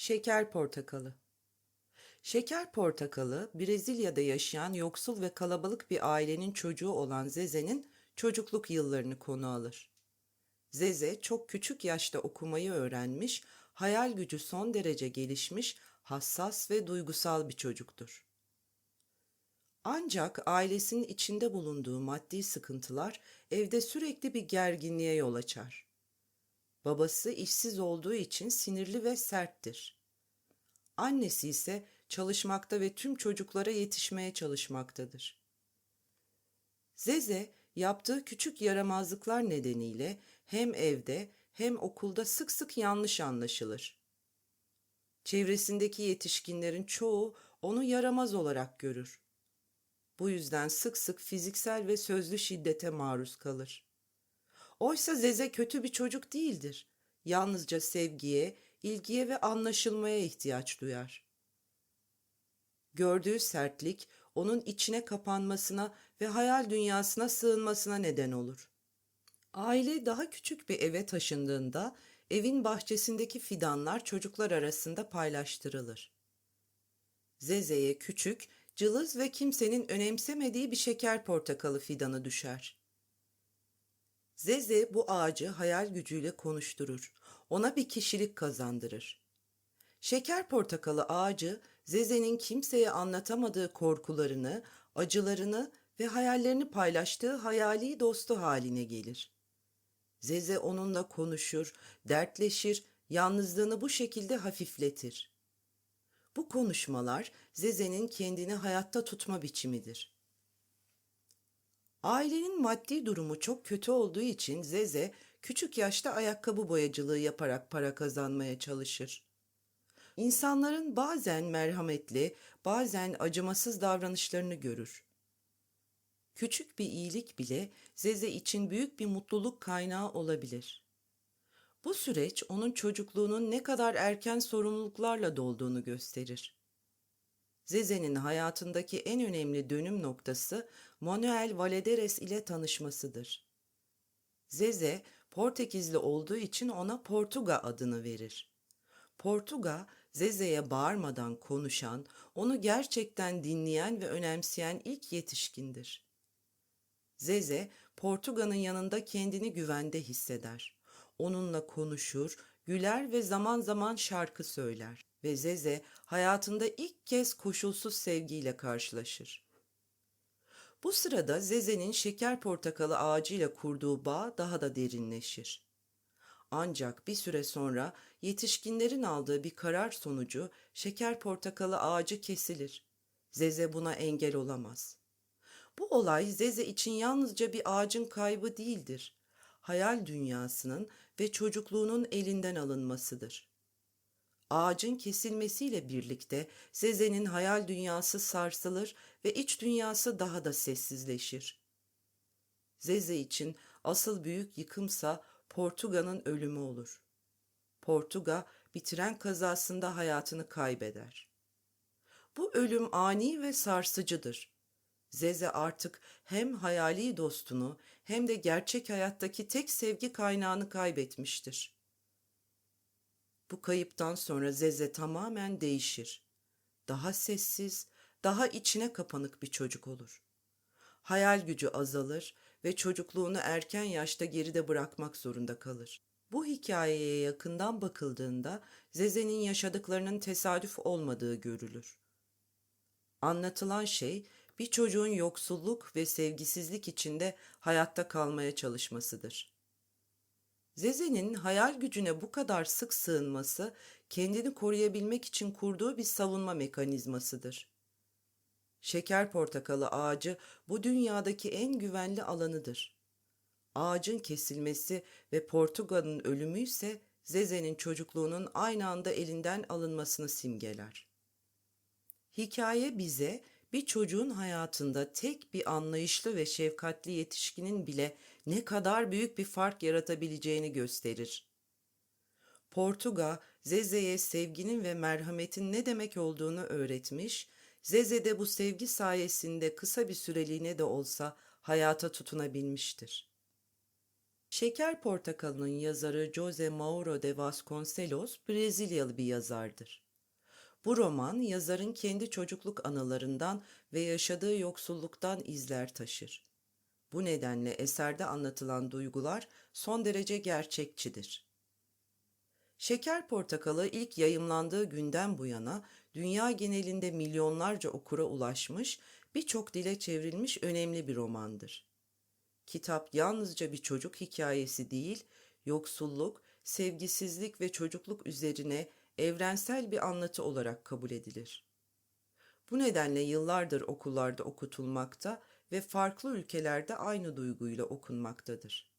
Şeker portakalı. Şeker portakalı, Brezilya'da yaşayan yoksul ve kalabalık bir ailenin çocuğu olan Zeze'nin çocukluk yıllarını konu alır. Zeze çok küçük yaşta okumayı öğrenmiş, hayal gücü son derece gelişmiş, hassas ve duygusal bir çocuktur. Ancak ailesinin içinde bulunduğu maddi sıkıntılar evde sürekli bir gerginliğe yol açar. Babası işsiz olduğu için sinirli ve serttir. Annesi ise çalışmakta ve tüm çocuklara yetişmeye çalışmaktadır. Zeze yaptığı küçük yaramazlıklar nedeniyle hem evde hem okulda sık sık yanlış anlaşılır. Çevresindeki yetişkinlerin çoğu onu yaramaz olarak görür. Bu yüzden sık sık fiziksel ve sözlü şiddete maruz kalır. Oysa Zeze kötü bir çocuk değildir. Yalnızca sevgiye, ilgiye ve anlaşılmaya ihtiyaç duyar. Gördüğü sertlik onun içine kapanmasına ve hayal dünyasına sığınmasına neden olur. Aile daha küçük bir eve taşındığında evin bahçesindeki fidanlar çocuklar arasında paylaştırılır. Zeze'ye küçük, cılız ve kimsenin önemsemediği bir şeker portakalı fidanı düşer. Zeze bu ağacı hayal gücüyle konuşturur. Ona bir kişilik kazandırır. Şeker portakalı ağacı Zeze'nin kimseye anlatamadığı korkularını, acılarını ve hayallerini paylaştığı hayali dostu haline gelir. Zeze onunla konuşur, dertleşir, yalnızlığını bu şekilde hafifletir. Bu konuşmalar Zeze'nin kendini hayatta tutma biçimidir. Ailenin maddi durumu çok kötü olduğu için Zeze küçük yaşta ayakkabı boyacılığı yaparak para kazanmaya çalışır. İnsanların bazen merhametli, bazen acımasız davranışlarını görür. Küçük bir iyilik bile Zeze için büyük bir mutluluk kaynağı olabilir. Bu süreç onun çocukluğunun ne kadar erken sorumluluklarla dolduğunu gösterir. Zeze'nin hayatındaki en önemli dönüm noktası Manuel Valadares ile tanışmasıdır. Zeze, Portekizli olduğu için ona Portuga adını verir. Portuga, Zeze'ye bağırmadan konuşan, onu gerçekten dinleyen ve önemseyen ilk yetişkindir. Zeze, Portuga'nın yanında kendini güvende hisseder. Onunla konuşur, güler ve zaman zaman şarkı söyler ve Zeze hayatında ilk kez koşulsuz sevgiyle karşılaşır. Bu sırada Zeze'nin şeker portakalı ağacıyla kurduğu bağ daha da derinleşir. Ancak bir süre sonra yetişkinlerin aldığı bir karar sonucu şeker portakalı ağacı kesilir. Zeze buna engel olamaz. Bu olay Zeze için yalnızca bir ağacın kaybı değildir. Hayal dünyasının ve çocukluğunun elinden alınmasıdır. Ağacın kesilmesiyle birlikte Zeze'nin hayal dünyası sarsılır ve iç dünyası daha da sessizleşir. Zeze için asıl büyük yıkımsa Portuga'nın ölümü olur. Portuga bir tren kazasında hayatını kaybeder. Bu ölüm ani ve sarsıcıdır. Zeze artık hem hayali dostunu hem de gerçek hayattaki tek sevgi kaynağını kaybetmiştir. Bu kayıptan sonra Zeze tamamen değişir. Daha sessiz, daha içine kapanık bir çocuk olur. Hayal gücü azalır ve çocukluğunu erken yaşta geride bırakmak zorunda kalır. Bu hikayeye yakından bakıldığında Zeze'nin yaşadıklarının tesadüf olmadığı görülür. Anlatılan şey bir çocuğun yoksulluk ve sevgisizlik içinde hayatta kalmaya çalışmasıdır. Zeze'nin hayal gücüne bu kadar sık sığınması kendini koruyabilmek için kurduğu bir savunma mekanizmasıdır. Şeker portakalı ağacı bu dünyadaki en güvenli alanıdır. Ağacın kesilmesi ve Portuga'nın ölümü ise Zeze'nin çocukluğunun aynı anda elinden alınmasını simgeler. Hikaye bize bir çocuğun hayatında tek bir anlayışlı ve şefkatli yetişkinin bile ne kadar büyük bir fark yaratabileceğini gösterir. Portuga, Zeze'ye sevginin ve merhametin ne demek olduğunu öğretmiş, Zeze de bu sevgi sayesinde kısa bir süreliğine de olsa hayata tutunabilmiştir. Şeker Portakalı'nın yazarı Jose Mauro de Vasconcelos Brezilyalı bir yazardır. Bu roman yazarın kendi çocukluk anılarından ve yaşadığı yoksulluktan izler taşır. Bu nedenle eserde anlatılan duygular son derece gerçekçidir. Şeker Portakalı ilk yayımlandığı günden bu yana dünya genelinde milyonlarca okura ulaşmış, birçok dile çevrilmiş önemli bir romandır. Kitap yalnızca bir çocuk hikayesi değil, yoksulluk, sevgisizlik ve çocukluk üzerine evrensel bir anlatı olarak kabul edilir. Bu nedenle yıllardır okullarda okutulmakta ve farklı ülkelerde aynı duyguyla okunmaktadır.